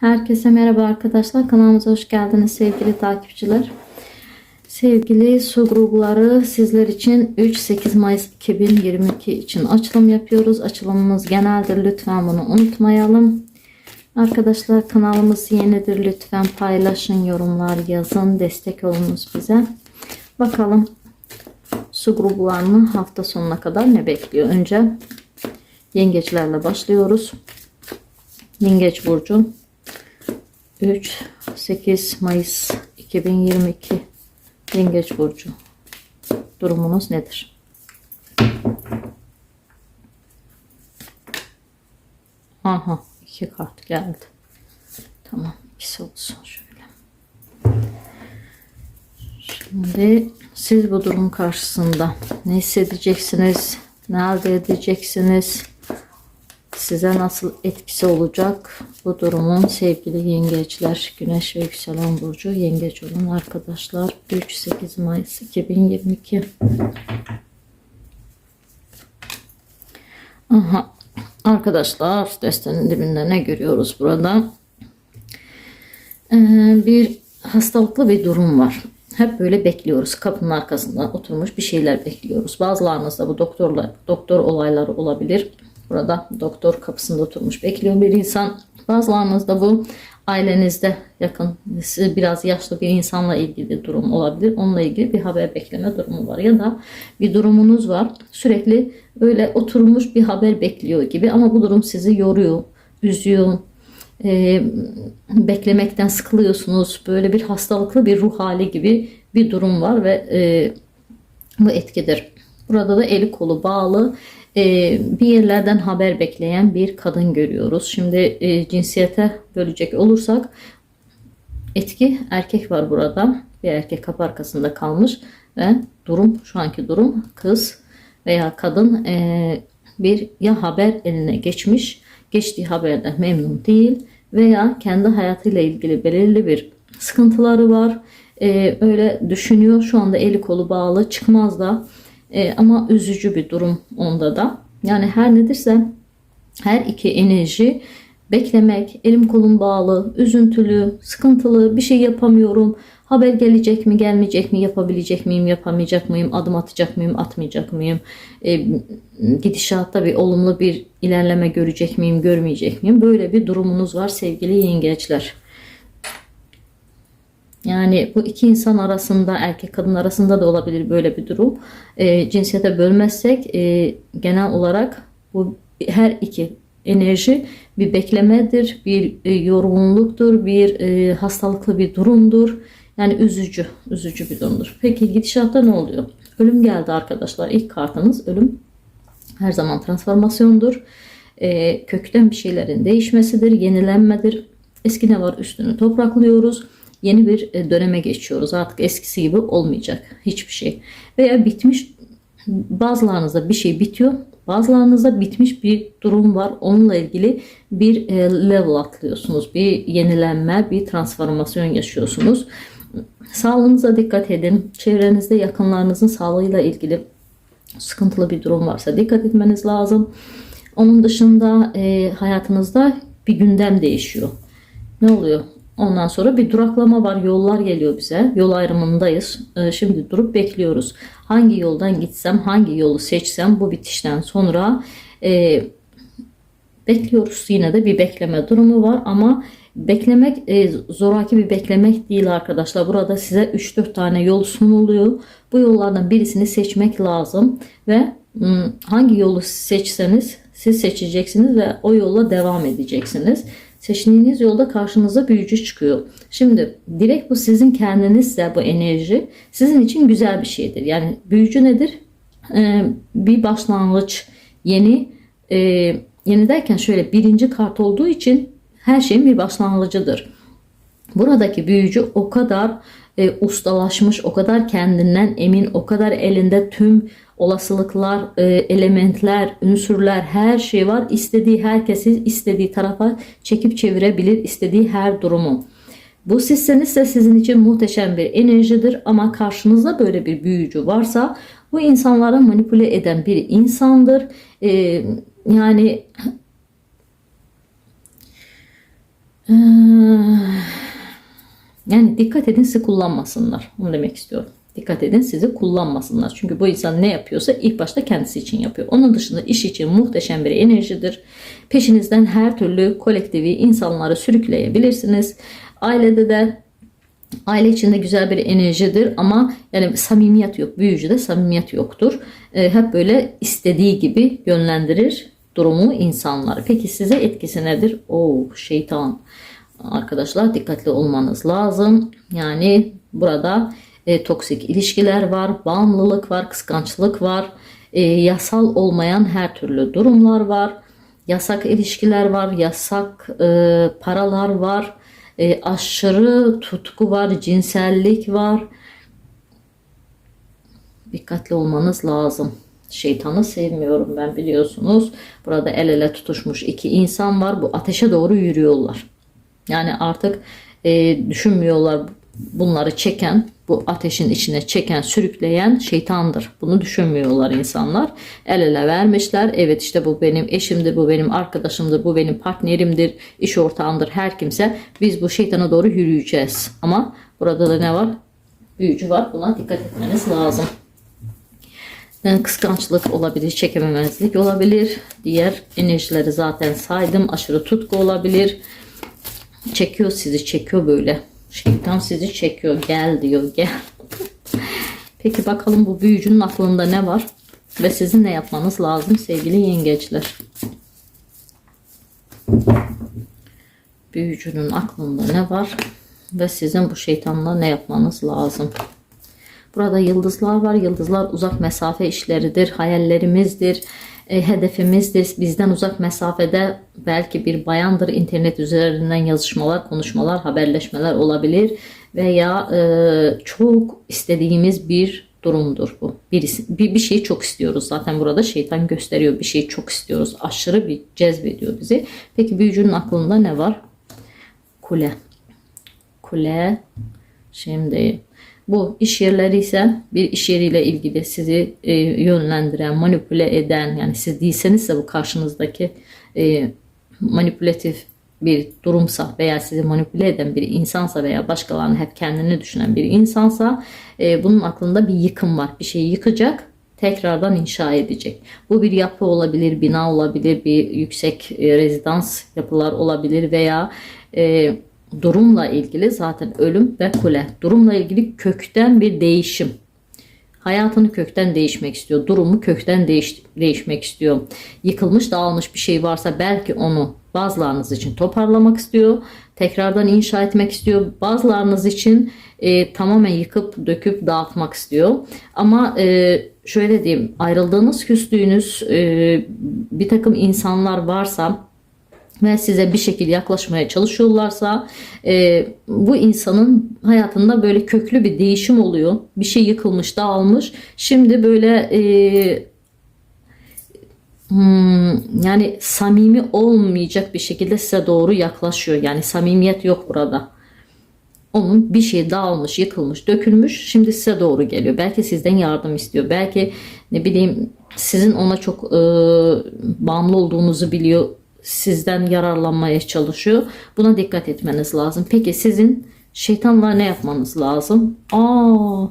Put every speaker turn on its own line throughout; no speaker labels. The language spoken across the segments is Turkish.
Herkese merhaba arkadaşlar. Kanalımıza hoş geldiniz sevgili takipçiler. Sevgili su grupları sizler için 3-8 Mayıs 2022 için açılım yapıyoruz. Açılımımız geneldir. Lütfen bunu unutmayalım. Arkadaşlar kanalımız yenidir. Lütfen paylaşın, yorumlar yazın. Destek olunuz bize. Bakalım su gruplarını hafta sonuna kadar ne bekliyor? Önce yengeçlerle başlıyoruz. Yengeç burcu 3 8 Mayıs 2022 Yengeç burcu durumunuz nedir? Aha iki kart geldi. Tamam ikisi olsun şöyle. Şimdi siz bu durum karşısında ne hissedeceksiniz? Ne elde edeceksiniz? Size nasıl etkisi olacak bu durumun sevgili yengeçler, güneş ve yükselen burcu yengeç olan arkadaşlar 3-8 Mayıs 2022 Aha. Arkadaşlar destenin dibinde ne görüyoruz burada? Ee, bir hastalıklı bir durum var. Hep böyle bekliyoruz. Kapının arkasında oturmuş bir şeyler bekliyoruz. Bazılarınızda bu doktorla doktor olayları olabilir. Burada doktor kapısında oturmuş bekliyor bir insan. Bazılarınızda bu ailenizde yakın biraz yaşlı bir insanla ilgili durum olabilir. Onunla ilgili bir haber bekleme durumu var ya da bir durumunuz var. Sürekli öyle oturmuş bir haber bekliyor gibi ama bu durum sizi yoruyor, üzüyor, e, beklemekten sıkılıyorsunuz. Böyle bir hastalıklı bir ruh hali gibi bir durum var ve e, bu etkidir. Burada da eli kolu bağlı bir yerlerden haber bekleyen bir kadın görüyoruz. Şimdi e, cinsiyete bölecek olursak etki erkek var burada. Bir erkek kapı arkasında kalmış ve durum şu anki durum kız veya kadın e, bir ya haber eline geçmiş geçtiği haberden memnun değil veya kendi hayatıyla ilgili belirli bir sıkıntıları var. E, öyle düşünüyor şu anda eli kolu bağlı çıkmaz da e, ama üzücü bir durum onda da. Yani her nedirse her iki enerji beklemek, elim kolum bağlı, üzüntülü, sıkıntılı, bir şey yapamıyorum. Haber gelecek mi, gelmeyecek mi, yapabilecek miyim, yapamayacak mıyım, adım atacak mıyım, atmayacak mıyım? E, gidişatta bir olumlu bir ilerleme görecek miyim, görmeyecek miyim? Böyle bir durumunuz var sevgili yengeçler. Yani bu iki insan arasında erkek kadın arasında da olabilir böyle bir durum. E, cinsiyete bölmezsek e, genel olarak bu her iki enerji bir beklemedir, bir e, yorgunluktur, bir e, hastalıklı bir durumdur. Yani üzücü, üzücü bir durumdur. Peki gidişatta ne oluyor? Ölüm geldi arkadaşlar. İlk kartınız ölüm. Her zaman transformasyondur. E, kökten bir şeylerin değişmesidir, yenilenmedir. Eski ne var üstünü topraklıyoruz yeni bir e, döneme geçiyoruz. Artık eskisi gibi olmayacak hiçbir şey. Veya bitmiş bazılarınızda bir şey bitiyor. Bazılarınızda bitmiş bir durum var. Onunla ilgili bir e, level atlıyorsunuz. Bir yenilenme, bir transformasyon yaşıyorsunuz. Sağlığınıza dikkat edin. Çevrenizde yakınlarınızın sağlığıyla ilgili sıkıntılı bir durum varsa dikkat etmeniz lazım. Onun dışında e, hayatınızda bir gündem değişiyor. Ne oluyor? Ondan sonra bir duraklama var. Yollar geliyor bize. Yol ayrımındayız. Ee, şimdi durup bekliyoruz. Hangi yoldan gitsem, hangi yolu seçsem bu bitişten sonra e, bekliyoruz. Yine de bir bekleme durumu var ama beklemek e, zoraki bir beklemek değil arkadaşlar. Burada size 3-4 tane yol sunuluyor. Bu yollardan birisini seçmek lazım ve hangi yolu seçseniz siz seçeceksiniz ve o yolla devam edeceksiniz. Seçtiğiniz yolda karşınıza büyücü çıkıyor. Şimdi direkt bu sizin kendinizse bu enerji sizin için güzel bir şeydir. Yani büyücü nedir? Ee, bir başlangıç, yeni e, yeni derken şöyle birinci kart olduğu için her şeyin bir başlangıcıdır. Buradaki büyücü o kadar e, ustalaşmış, o kadar kendinden emin, o kadar elinde tüm olasılıklar, e, elementler, ünsürler her şey var. İstediği herkesi istediği tarafa çekip çevirebilir istediği her durumu. Bu sizseniz ise sizin için muhteşem bir enerjidir ama karşınızda böyle bir büyücü varsa bu insanlara manipüle eden bir insandır. Ee, yani Ee, yani dikkat edin sizi kullanmasınlar. Onu demek istiyorum. Dikkat edin sizi kullanmasınlar. Çünkü bu insan ne yapıyorsa ilk başta kendisi için yapıyor. Onun dışında iş için muhteşem bir enerjidir. Peşinizden her türlü kolektivi insanları sürükleyebilirsiniz. Ailede de Aile içinde güzel bir enerjidir ama yani samimiyet yok. Büyücüde samimiyet yoktur. Ee, hep böyle istediği gibi yönlendirir durumu insanları. Peki size etkisi nedir? Oo şeytan. Arkadaşlar dikkatli olmanız lazım. Yani burada e, toksik ilişkiler var, bağımlılık var, kıskançlık var, e, yasal olmayan her türlü durumlar var. Yasak ilişkiler var, yasak e, paralar var, e, aşırı tutku var, cinsellik var. Dikkatli olmanız lazım. Şeytanı sevmiyorum ben biliyorsunuz. Burada el ele tutuşmuş iki insan var. Bu ateşe doğru yürüyorlar. Yani artık e, düşünmüyorlar bunları çeken, bu ateşin içine çeken, sürükleyen şeytandır. Bunu düşünmüyorlar insanlar. El ele vermişler. Evet işte bu benim eşimdir, bu benim arkadaşımdır, bu benim partnerimdir, iş ortağımdır, her kimse. Biz bu şeytana doğru yürüyeceğiz. Ama burada da ne var? Büyücü var. Buna dikkat etmeniz lazım. Yani kıskançlık olabilir, çekememezlik olabilir. Diğer enerjileri zaten saydım. Aşırı tutku olabilir. Çekiyor sizi, çekiyor böyle. Şeytan sizi çekiyor. Gel diyor, gel. Peki bakalım bu büyücünün aklında ne var? Ve sizin ne yapmanız lazım sevgili yengeçler? Büyücünün aklında ne var? Ve sizin bu şeytanla ne yapmanız lazım? Burada yıldızlar var. Yıldızlar uzak mesafe işleridir, hayallerimizdir, e, hedefimizdir. Bizden uzak mesafede belki bir bayandır. internet üzerinden yazışmalar, konuşmalar, haberleşmeler olabilir veya e, çok istediğimiz bir durumdur bu. Birisi, bir, bir şeyi çok istiyoruz. Zaten burada şeytan gösteriyor. Bir şeyi çok istiyoruz. Aşırı bir cezbediyor bizi. Peki büyücünün aklında ne var? Kule. Kule. Şimdi bu iş yerleri ise bir iş yeriyle ilgili sizi e, yönlendiren, manipüle eden yani siz değilseniz de bu karşınızdaki e, manipülatif bir durumsa veya sizi manipüle eden bir insansa veya başkalarını hep kendini düşünen bir insansa e, bunun aklında bir yıkım var. Bir şeyi yıkacak tekrardan inşa edecek. Bu bir yapı olabilir, bina olabilir, bir yüksek e, rezidans yapılar olabilir veya e, durumla ilgili zaten ölüm ve kule. Durumla ilgili kökten bir değişim. Hayatını kökten değişmek istiyor. Durumu kökten değiş, değişmek istiyor. Yıkılmış, dağılmış bir şey varsa belki onu bazılarınız için toparlamak istiyor. Tekrardan inşa etmek istiyor. Bazılarınız için e, tamamen yıkıp döküp dağıtmak istiyor. Ama e, şöyle diyeyim ayrıldığınız küstüğünüz e, bir takım insanlar varsa ve size bir şekilde yaklaşmaya çalışıyorlarsa e, bu insanın hayatında böyle köklü bir değişim oluyor. Bir şey yıkılmış, dağılmış. Şimdi böyle e, hmm, yani samimi olmayacak bir şekilde size doğru yaklaşıyor. Yani samimiyet yok burada. Onun bir şey dağılmış, yıkılmış, dökülmüş. Şimdi size doğru geliyor. Belki sizden yardım istiyor. Belki ne bileyim sizin ona çok e, bağımlı olduğunuzu biliyor sizden yararlanmaya çalışıyor. Buna dikkat etmeniz lazım. Peki sizin şeytanla ne yapmanız lazım? Aa.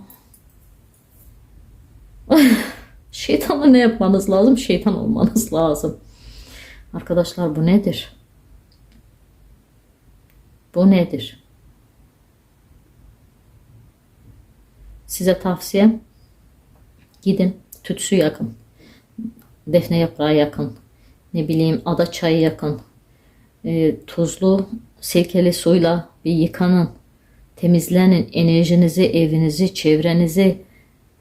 şeytanla ne yapmanız lazım? Şeytan olmanız lazım. Arkadaşlar bu nedir? Bu nedir? Size tavsiyem gidin tütsü yakın. Defne yaprağı yakın ne bileyim ada çayı yakın. E, tuzlu sirkeli suyla bir yıkanın. Temizlenin enerjinizi, evinizi, çevrenizi.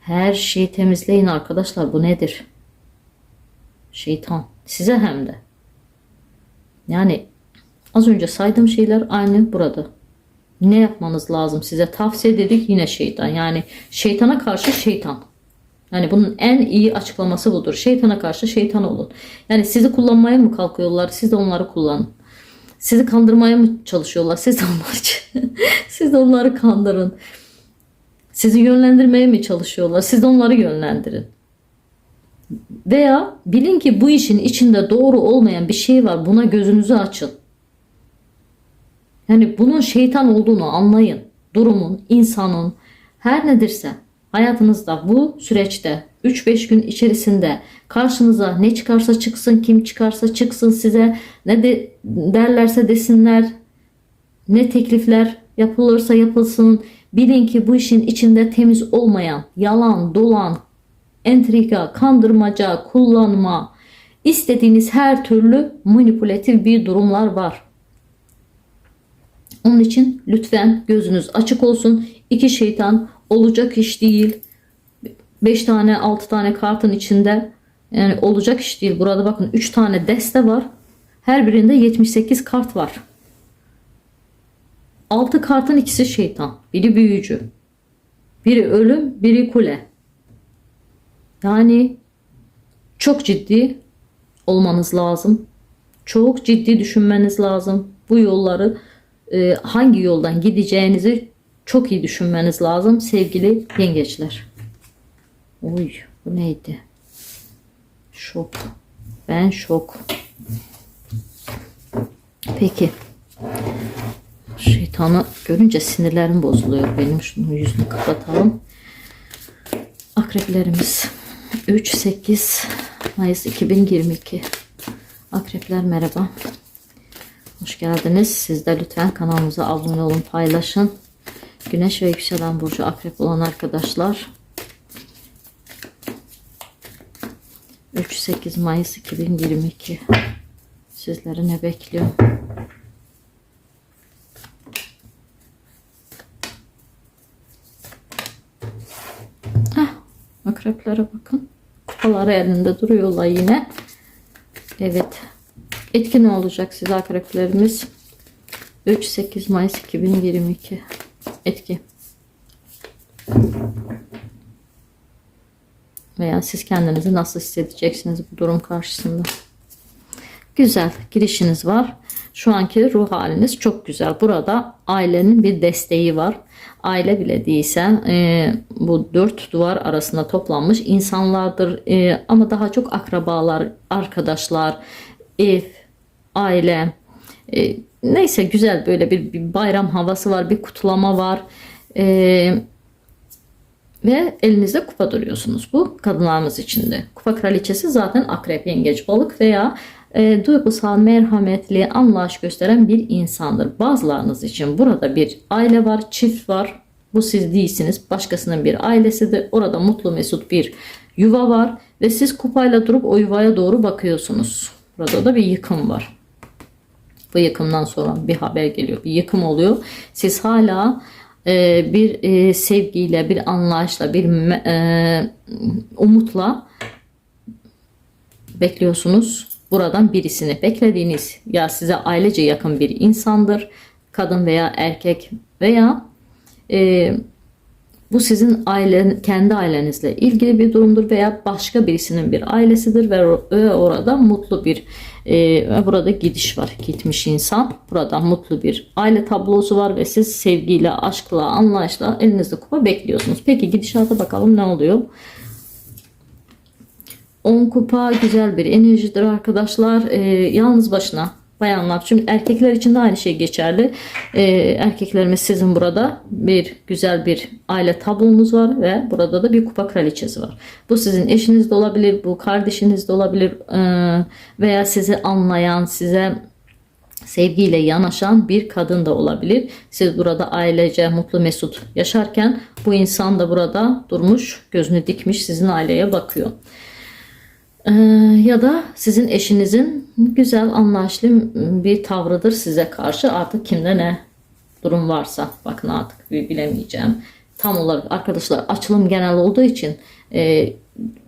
Her şeyi temizleyin arkadaşlar. Bu nedir? Şeytan. Size hem de. Yani az önce saydığım şeyler aynı burada. Ne yapmanız lazım size tavsiye dedik yine şeytan. Yani şeytana karşı şeytan. Yani bunun en iyi açıklaması budur. Şeytana karşı şeytan olun. Yani sizi kullanmaya mı kalkıyorlar? Siz de onları kullanın. Sizi kandırmaya mı çalışıyorlar? Siz de onları siz de onları kandırın. Sizi yönlendirmeye mi çalışıyorlar? Siz de onları yönlendirin. Veya bilin ki bu işin içinde doğru olmayan bir şey var. Buna gözünüzü açın. Yani bunun şeytan olduğunu anlayın. Durumun, insanın her nedirse hayatınızda bu süreçte 3-5 gün içerisinde karşınıza ne çıkarsa çıksın, kim çıkarsa çıksın size ne de derlerse desinler, ne teklifler yapılırsa yapılsın bilin ki bu işin içinde temiz olmayan, yalan, dolan, entrika, kandırmaca, kullanma, istediğiniz her türlü manipülatif bir durumlar var. Onun için lütfen gözünüz açık olsun. İki şeytan olacak iş değil. 5 tane 6 tane kartın içinde yani olacak iş değil. Burada bakın 3 tane deste var. Her birinde 78 kart var. 6 kartın ikisi şeytan. Biri büyücü. Biri ölüm, biri kule. Yani çok ciddi olmanız lazım. Çok ciddi düşünmeniz lazım. Bu yolları e, hangi yoldan gideceğinizi çok iyi düşünmeniz lazım sevgili yengeçler. Oy bu neydi? Şok. Ben şok. Peki. Şeytanı görünce sinirlerim bozuluyor benim. Şunu yüzünü kapatalım. Akreplerimiz 3-8 Mayıs 2022 Akrepler merhaba. Hoş geldiniz. Siz de lütfen kanalımıza abone olun, paylaşın. Güneş ve yükselen burcu akrep olan arkadaşlar 3-8 Mayıs 2022 Sizleri ne bekliyor? Heh, akreplere bakın. Kupaları elinde duruyorlar yine. Evet. Etki ne olacak size akreplerimiz? 3-8 Mayıs 2022 etki. Veya siz kendinizi nasıl hissedeceksiniz bu durum karşısında? Güzel girişiniz var. Şu anki ruh haliniz çok güzel. Burada ailenin bir desteği var. Aile bile değilse e, bu dört duvar arasında toplanmış insanlardır. E, ama daha çok akrabalar, arkadaşlar, ev, aile. E, neyse güzel böyle bir, bir bayram havası var. Bir kutlama var. E, ve elinizde kupa duruyorsunuz. Bu kadınlarımız için de. Kupa kraliçesi zaten akrep, yengeç, balık veya e, duygusal, merhametli, anlayış gösteren bir insandır. Bazılarınız için burada bir aile var, çift var. Bu siz değilsiniz. Başkasının bir ailesidir. Orada mutlu mesut bir yuva var. Ve siz kupayla durup o yuvaya doğru bakıyorsunuz. Burada da bir yıkım var. Bu yıkımdan sonra bir haber geliyor. Bir yıkım oluyor. Siz hala e, bir e, sevgiyle, bir anlayışla, bir e, umutla bekliyorsunuz. Buradan birisini beklediğiniz ya size ailece yakın bir insandır. Kadın veya erkek veya e, bu sizin ailen, kendi ailenizle ilgili bir durumdur veya başka birisinin bir ailesidir ve, orada mutlu bir e, burada gidiş var. Gitmiş insan. Burada mutlu bir aile tablosu var ve siz sevgiyle, aşkla, anlayışla elinizde kupa bekliyorsunuz. Peki gidişata bakalım ne oluyor? 10 kupa güzel bir enerjidir arkadaşlar. E, yalnız başına bayanlar. Çünkü erkekler için de aynı şey geçerli. Ee, erkeklerimiz sizin burada bir güzel bir aile tablonuz var ve burada da bir kupa kraliçesi var. Bu sizin eşiniz de olabilir, bu kardeşiniz de olabilir ee, veya sizi anlayan, size sevgiyle yanaşan bir kadın da olabilir. Siz burada ailece mutlu mesut yaşarken bu insan da burada durmuş, gözünü dikmiş sizin aileye bakıyor. Ee, ya da sizin eşinizin güzel anlaşlı bir tavrıdır size karşı. Artık kimde ne durum varsa bakın artık bilemeyeceğim. Tam olarak arkadaşlar açılım genel olduğu için e,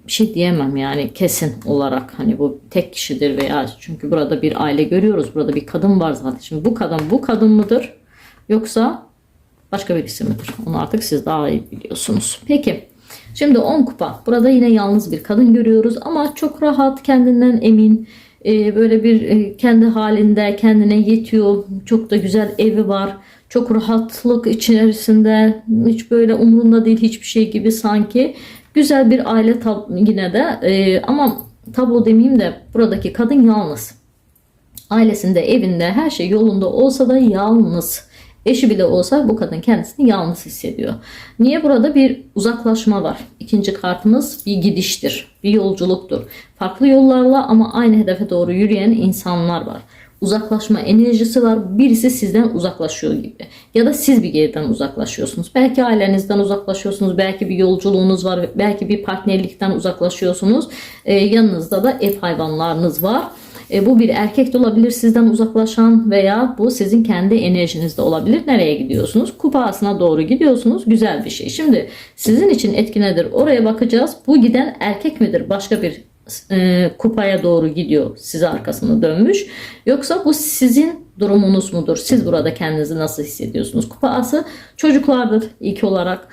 bir şey diyemem yani kesin olarak hani bu tek kişidir veya çünkü burada bir aile görüyoruz burada bir kadın var zaten. Şimdi bu kadın bu kadın mıdır yoksa başka birisi midir? Onu artık siz daha iyi biliyorsunuz. Peki Şimdi 10 kupa. Burada yine yalnız bir kadın görüyoruz ama çok rahat, kendinden emin. Ee, böyle bir e, kendi halinde, kendine yetiyor. Çok da güzel evi var. Çok rahatlık içerisinde. Hiç böyle umurunda değil hiçbir şey gibi sanki. Güzel bir aile yine de. Ee, ama tablo demeyeyim de buradaki kadın yalnız. ailesinde, evinde her şey yolunda olsa da yalnız. Eşi bile olsa bu kadın kendisini yalnız hissediyor. Niye burada bir uzaklaşma var? İkinci kartımız bir gidiştir, bir yolculuktur. Farklı yollarla ama aynı hedefe doğru yürüyen insanlar var. Uzaklaşma enerjisi var. Birisi sizden uzaklaşıyor gibi. Ya da siz bir yerden uzaklaşıyorsunuz. Belki ailenizden uzaklaşıyorsunuz. Belki bir yolculuğunuz var. Belki bir partnerlikten uzaklaşıyorsunuz. Ee, yanınızda da ev hayvanlarınız var. E, bu bir erkek de olabilir sizden uzaklaşan veya bu sizin kendi enerjinizde olabilir. Nereye gidiyorsunuz? Kupa asına doğru gidiyorsunuz. Güzel bir şey. Şimdi sizin için etki nedir? Oraya bakacağız. Bu giden erkek midir? Başka bir e, kupaya doğru gidiyor. Size arkasını dönmüş. Yoksa bu sizin durumunuz mudur? Siz burada kendinizi nasıl hissediyorsunuz? Kupa ası çocuklardır ilk olarak.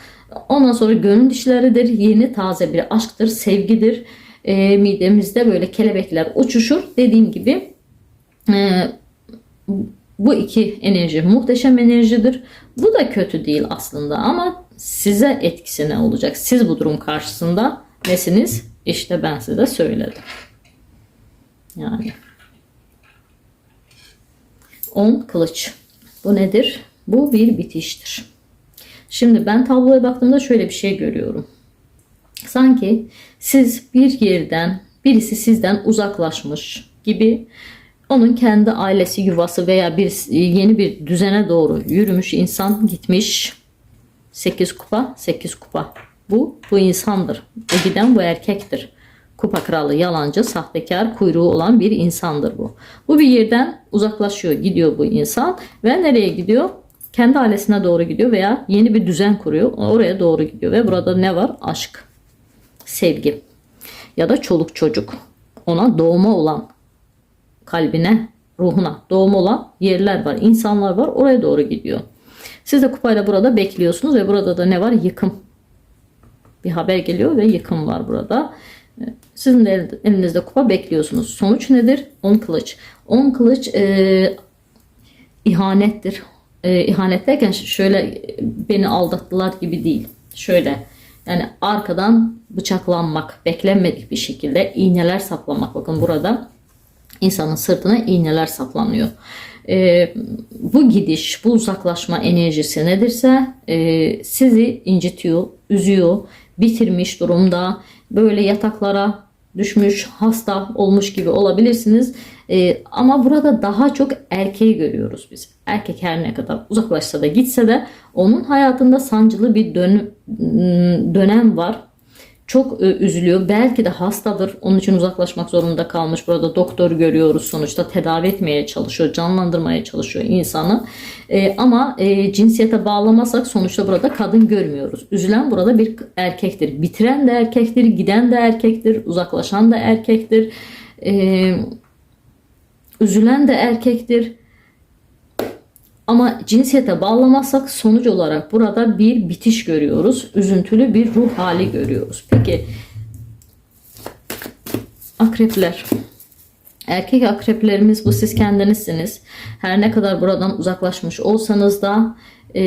Ondan sonra gönül işleridir. Yeni taze bir aşktır, sevgidir e, midemizde böyle kelebekler uçuşur. Dediğim gibi e, bu iki enerji muhteşem enerjidir. Bu da kötü değil aslında ama size etkisi ne olacak? Siz bu durum karşısında nesiniz? İşte ben size söyledim. Yani 10 kılıç. Bu nedir? Bu bir bitiştir. Şimdi ben tabloya baktığımda şöyle bir şey görüyorum. Sanki siz bir yerden birisi sizden uzaklaşmış gibi onun kendi ailesi, yuvası veya bir yeni bir düzene doğru yürümüş insan gitmiş. 8 kupa, 8 kupa. Bu bu insandır. Bu giden bu erkektir. Kupa kralı yalancı, sahtekar, kuyruğu olan bir insandır bu. Bu bir yerden uzaklaşıyor, gidiyor bu insan ve nereye gidiyor? Kendi ailesine doğru gidiyor veya yeni bir düzen kuruyor. Oraya doğru gidiyor ve burada ne var? Aşk sevgi ya da çoluk çocuk ona doğma olan kalbine, ruhuna doğma olan yerler var, insanlar var. Oraya doğru gidiyor. Siz de kupayla burada bekliyorsunuz ve burada da ne var? Yıkım. Bir haber geliyor ve yıkım var burada. Sizin de elinizde kupa bekliyorsunuz. Sonuç nedir? 10 kılıç. 10 kılıç e, ihanettir. E, ihanet derken şöyle beni aldattılar gibi değil. Şöyle yani arkadan bıçaklanmak, beklenmedik bir şekilde iğneler saplamak. Bakın burada insanın sırtına iğneler saplanıyor. Ee, bu gidiş, bu uzaklaşma enerjisi nedirse e, sizi incitiyor, üzüyor, bitirmiş durumda. Böyle yataklara düşmüş, hasta olmuş gibi olabilirsiniz. E, ama burada daha çok erkeği görüyoruz biz. Erkek her ne kadar uzaklaşsa da gitse de onun hayatında sancılı bir dön dönem var. Çok e, üzülüyor. Belki de hastadır. Onun için uzaklaşmak zorunda kalmış. Burada doktor görüyoruz sonuçta. Tedavi etmeye çalışıyor. Canlandırmaya çalışıyor insanı. E, ama e, cinsiyete bağlamasak sonuçta burada kadın görmüyoruz. Üzülen burada bir erkektir. Bitiren de erkektir. Giden de erkektir. Uzaklaşan da erkektir. Eee üzülen de erkektir. Ama cinsiyete bağlamazsak sonuç olarak burada bir bitiş görüyoruz. Üzüntülü bir ruh hali görüyoruz. Peki akrepler. Erkek akreplerimiz bu siz kendinizsiniz. Her ne kadar buradan uzaklaşmış olsanız da e,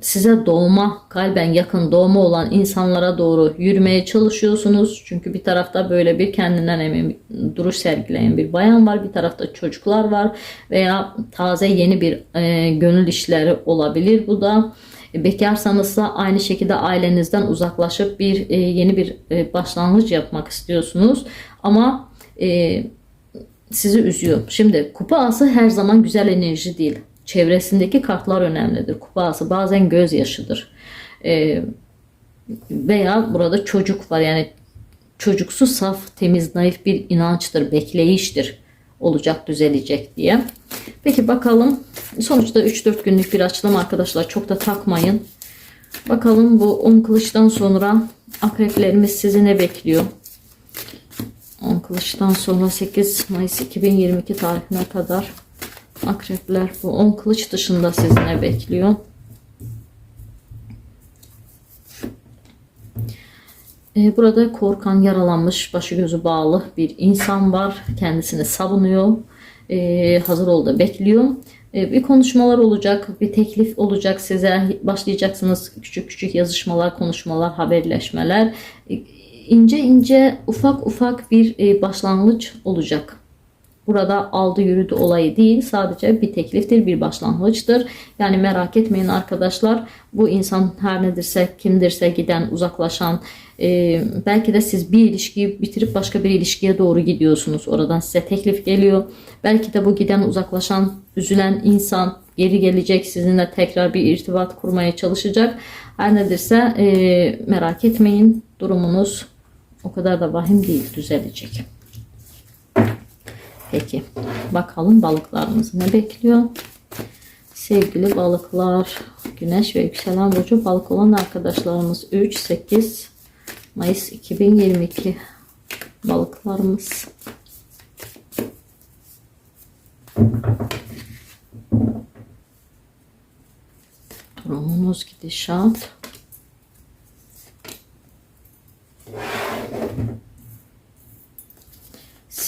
size doğma, kalben yakın doğma olan insanlara doğru yürümeye çalışıyorsunuz. Çünkü bir tarafta böyle bir kendinden emin duruş sergileyen bir bayan var. Bir tarafta çocuklar var veya taze yeni bir e, gönül işleri olabilir bu da. E, bekarsanız da aynı şekilde ailenizden uzaklaşıp bir e, yeni bir e, başlangıç yapmak istiyorsunuz. Ama e, sizi üzüyor. Şimdi kupa ası her zaman güzel enerji değil. Çevresindeki kartlar önemlidir. Kupası bazen gözyaşıdır. Ee, veya burada çocuk var. Yani çocuksu saf, temiz, naif bir inançtır, bekleyiştir. Olacak, düzelecek diye. Peki bakalım. Sonuçta 3-4 günlük bir açılım arkadaşlar. Çok da takmayın. Bakalım bu 10 kılıçtan sonra akreplerimiz sizi ne bekliyor? 10 kılıçtan sonra 8 Mayıs 2022 tarihine kadar Akrepler bu 10 kılıç dışında sizi ne bekliyor? Ee, burada korkan, yaralanmış, başı gözü bağlı bir insan var. Kendisini savunuyor. Ee, hazır ol da bekliyor. Ee, bir konuşmalar olacak, bir teklif olacak size. Başlayacaksınız küçük küçük yazışmalar, konuşmalar, haberleşmeler. İnce ince, ufak ufak bir e, başlangıç olacak Burada aldı yürüdü olayı değil. Sadece bir tekliftir, bir başlangıçtır. Yani merak etmeyin arkadaşlar. Bu insan her nedirse, kimdirse giden, uzaklaşan, e, belki de siz bir ilişkiyi bitirip başka bir ilişkiye doğru gidiyorsunuz. Oradan size teklif geliyor. Belki de bu giden, uzaklaşan, üzülen insan geri gelecek. Sizinle tekrar bir irtibat kurmaya çalışacak. Her nedirse e, merak etmeyin. Durumunuz o kadar da vahim değil. Düzelecek. Peki bakalım balıklarımızı ne bekliyor? Sevgili balıklar, güneş ve yükselen burcu balık olan arkadaşlarımız 3, 8 Mayıs 2022 balıklarımız. Durumunuz gidişat.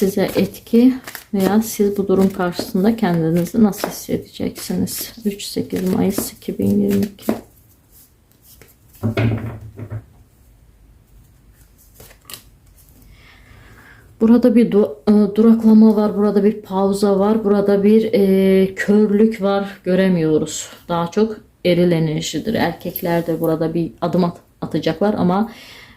Size etki veya siz bu durum karşısında kendinizi nasıl hissedeceksiniz? 3-8 Mayıs 2022 Burada bir du- e, duraklama var, burada bir pauza var, burada bir e, körlük var göremiyoruz. Daha çok eril enerjidir. Erkekler de burada bir adım at- atacaklar ama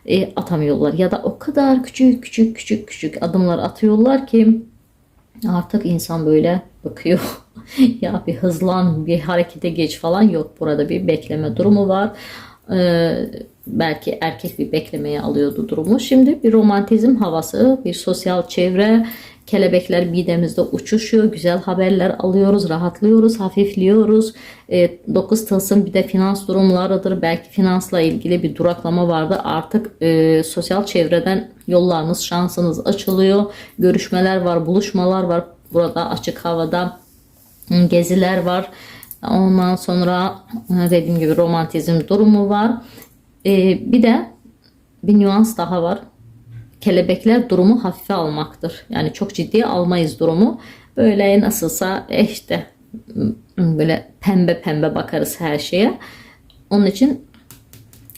e, atamıyorlar. Ya da o kadar küçük küçük küçük küçük adımlar atıyorlar ki artık insan böyle bakıyor. ya bir hızlan, bir harekete geç falan yok. Burada bir bekleme durumu var. Ee, belki erkek bir beklemeye alıyordu durumu. Şimdi bir romantizm havası, bir sosyal çevre, kelebekler midemizde uçuşuyor, güzel haberler alıyoruz, rahatlıyoruz, hafifliyoruz. E, 9 Tılsım bir de finans durumlarıdır. Belki finansla ilgili bir duraklama vardı. Artık e, sosyal çevreden yollarınız, şansınız açılıyor. Görüşmeler var, buluşmalar var. Burada açık havada geziler var. Ondan sonra dediğim gibi romantizm durumu var. Ee, bir de bir nüans daha var. Kelebekler durumu hafife almaktır. Yani çok ciddiye almayız durumu. Böyle nasılsa e işte böyle pembe pembe bakarız her şeye. Onun için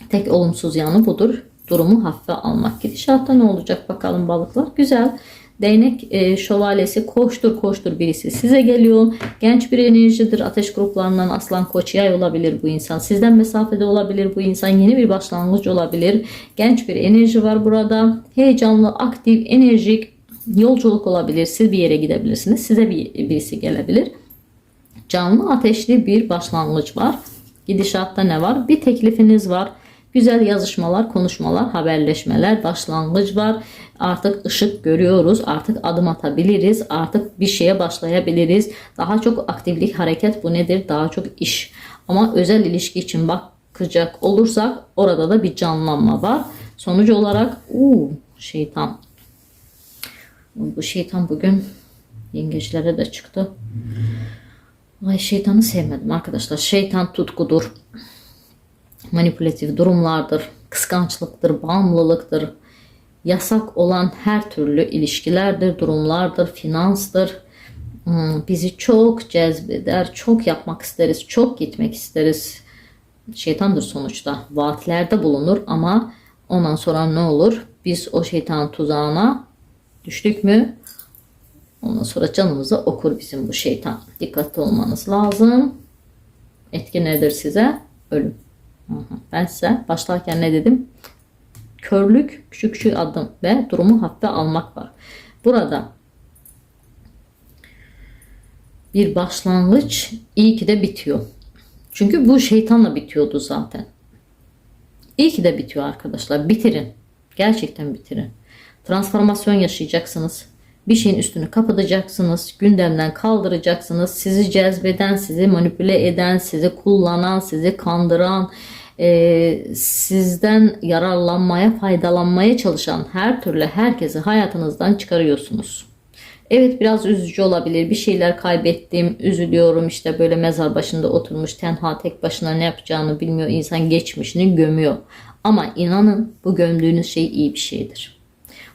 tek olumsuz yanı budur. Durumu hafife almak. Gidişatta ne olacak bakalım balıklar. Güzel. Değnek e, şövalyesi koştur koştur birisi size geliyor. Genç bir enerjidir. Ateş gruplarından aslan koç yay olabilir bu insan. Sizden mesafede olabilir bu insan. Yeni bir başlangıç olabilir. Genç bir enerji var burada. Heyecanlı, aktif, enerjik yolculuk olabilir. Siz bir yere gidebilirsiniz. Size bir, birisi gelebilir. Canlı ateşli bir başlangıç var. Gidişatta ne var? Bir teklifiniz var. Güzel yazışmalar, konuşmalar, haberleşmeler, başlangıç var. Artık ışık görüyoruz. Artık adım atabiliriz. Artık bir şeye başlayabiliriz. Daha çok aktiflik, hareket bu nedir? Daha çok iş. Ama özel ilişki için bakacak olursak orada da bir canlanma var. Sonuç olarak uu, şeytan. Bu şeytan bugün yengeçlere de çıktı. Ay şeytanı sevmedim arkadaşlar. Şeytan tutkudur manipülatif durumlardır, kıskançlıktır, bağımlılıktır, yasak olan her türlü ilişkilerdir, durumlardır, finanstır. Hmm, Bizi çok cezbeder, çok yapmak isteriz, çok gitmek isteriz. Şeytandır sonuçta. Vaatlerde bulunur ama ondan sonra ne olur? Biz o şeytan tuzağına düştük mü? Ondan sonra canımızı okur bizim bu şeytan. Dikkatli olmanız lazım. Etki nedir size? Ölüm. Ben size başlarken ne dedim? Körlük, küçük küçük adım ve durumu hafife almak var. Burada bir başlangıç iyi ki de bitiyor. Çünkü bu şeytanla bitiyordu zaten. İyi ki de bitiyor arkadaşlar. Bitirin. Gerçekten bitirin. Transformasyon yaşayacaksınız. Bir şeyin üstünü kapatacaksınız. Gündemden kaldıracaksınız. Sizi cezbeden, sizi manipüle eden, sizi kullanan, sizi kandıran, e, sizden yararlanmaya, faydalanmaya çalışan her türlü herkesi hayatınızdan çıkarıyorsunuz. Evet biraz üzücü olabilir. Bir şeyler kaybettim, üzülüyorum işte böyle mezar başında oturmuş tenha tek başına ne yapacağını bilmiyor. İnsan geçmişini gömüyor. Ama inanın bu gömdüğünüz şey iyi bir şeydir.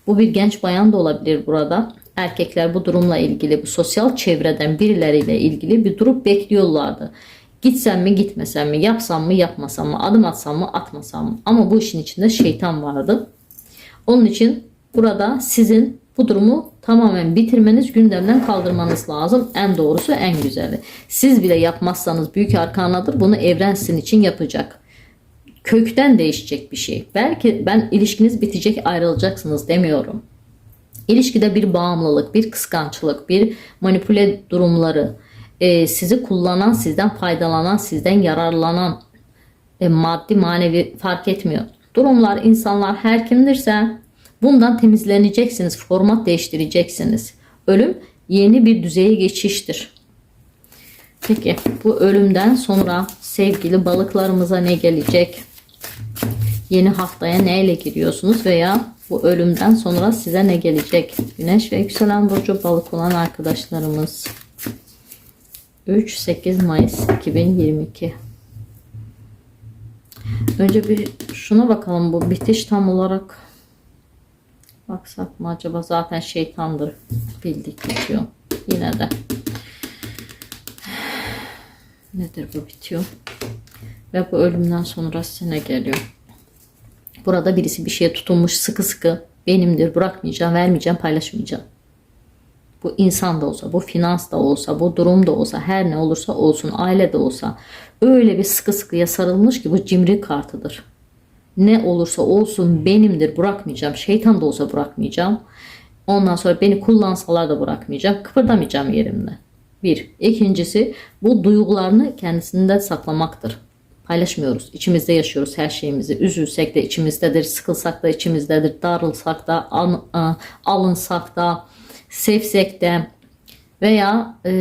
Bu bir genç bayan da olabilir burada. Erkekler bu durumla ilgili bu sosyal çevreden birileriyle ilgili bir durup bekliyorlardı. Gitsem mi gitmesem mi yapsam mı yapmasam mı adım atsam mı atmasam mı ama bu işin içinde şeytan vardı. Onun için burada sizin bu durumu tamamen bitirmeniz, gündemden kaldırmanız lazım. En doğrusu en güzeli. Siz bile yapmazsanız büyük arkanadır. Bunu evren sizin için yapacak. Kökten değişecek bir şey. Belki ben ilişkiniz bitecek ayrılacaksınız demiyorum. İlişkide bir bağımlılık, bir kıskançlık, bir manipüle durumları, e, sizi kullanan, sizden faydalanan, sizden yararlanan, e, maddi manevi fark etmiyor. Durumlar, insanlar her kimdirse bundan temizleneceksiniz, format değiştireceksiniz. Ölüm yeni bir düzeye geçiştir. Peki bu ölümden sonra sevgili balıklarımıza ne gelecek? Yeni haftaya neyle giriyorsunuz veya bu ölümden sonra size ne gelecek? Güneş ve yükselen burcu balık olan arkadaşlarımız. 3-8 Mayıs 2022 Önce bir şuna bakalım bu bitiş tam olarak baksak mı acaba? Zaten şeytandır bildik bitiyor yine de. Nedir bu bitiyor? Ve bu ölümden sonra size ne geliyor? Burada birisi bir şeye tutunmuş sıkı sıkı benimdir bırakmayacağım vermeyeceğim paylaşmayacağım bu insan da olsa, bu finans da olsa, bu durum da olsa, her ne olursa olsun, aile de olsa öyle bir sıkı sıkıya sarılmış ki bu cimri kartıdır. Ne olursa olsun benimdir, bırakmayacağım. Şeytan da olsa bırakmayacağım. Ondan sonra beni kullansalar da bırakmayacağım. Kıpırdamayacağım yerimde. Bir. İkincisi bu duygularını kendisinde saklamaktır. Paylaşmıyoruz. İçimizde yaşıyoruz her şeyimizi. Üzülsek de içimizdedir, sıkılsak da içimizdedir, darılsak da, a, alınsak da, sevsek de veya e,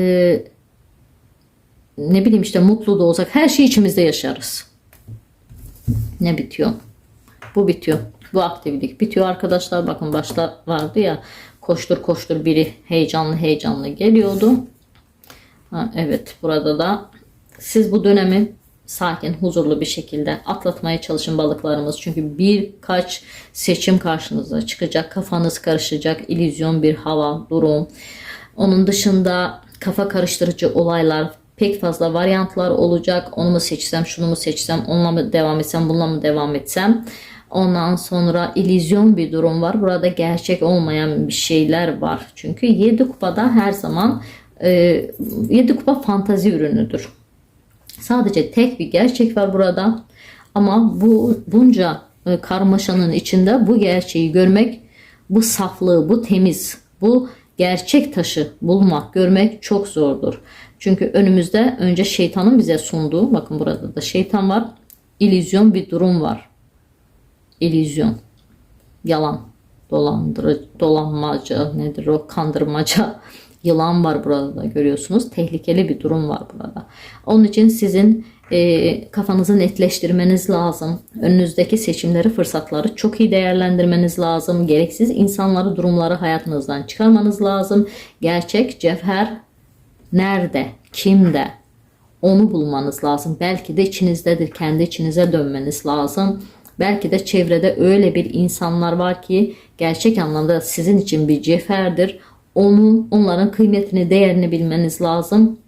ne bileyim işte mutlu da olsak her şey içimizde yaşarız. Ne bitiyor? Bu bitiyor. Bu aktivite bitiyor arkadaşlar. Bakın başta vardı ya koştur koştur biri heyecanlı heyecanlı geliyordu. Ha, evet burada da siz bu dönemi sakin, huzurlu bir şekilde atlatmaya çalışın balıklarımız. Çünkü birkaç seçim karşınıza çıkacak. Kafanız karışacak. illüzyon bir hava, durum. Onun dışında kafa karıştırıcı olaylar, pek fazla varyantlar olacak. Onu mu seçsem, şunu mu seçsem, onunla mı devam etsem, bununla mı devam etsem. Ondan sonra illüzyon bir durum var. Burada gerçek olmayan bir şeyler var. Çünkü 7 kupada her zaman e, 7 kupa fantazi ürünüdür. Sadece tek bir gerçek var burada. Ama bu bunca e, karmaşanın içinde bu gerçeği görmek, bu saflığı, bu temiz, bu gerçek taşı bulmak, görmek çok zordur. Çünkü önümüzde önce şeytanın bize sunduğu, bakın burada da şeytan var, illüzyon bir durum var. İllüzyon, yalan, dolandırıcı, dolanmaca, nedir o, kandırmaca, yılan var burada da görüyorsunuz. Tehlikeli bir durum var burada. Onun için sizin e, kafanızı netleştirmeniz lazım. Önünüzdeki seçimleri, fırsatları çok iyi değerlendirmeniz lazım. Gereksiz insanları, durumları hayatınızdan çıkarmanız lazım. Gerçek cevher nerede, kimde? Onu bulmanız lazım. Belki de içinizdedir. Kendi içinize dönmeniz lazım. Belki de çevrede öyle bir insanlar var ki gerçek anlamda sizin için bir cevherdir onun onların kıymetini, değerini bilmeniz lazım.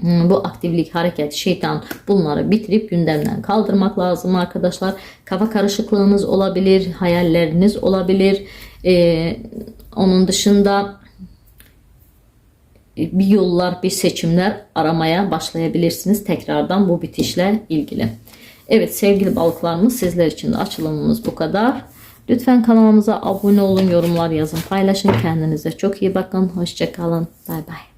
Hmm, bu aktivlik, hareket, şeytan bunları bitirip gündemden kaldırmak lazım arkadaşlar. Kafa karışıklığınız olabilir, hayalleriniz olabilir. Ee, onun dışında bir yollar, bir seçimler aramaya başlayabilirsiniz tekrardan bu bitişle ilgili. Evet sevgili balıklarımız sizler için de açılımımız bu kadar. Lütfen kanalımıza abone olun, yorumlar yazın, paylaşın. Kendinize çok iyi bakın. Hoşçakalın. Bay bay.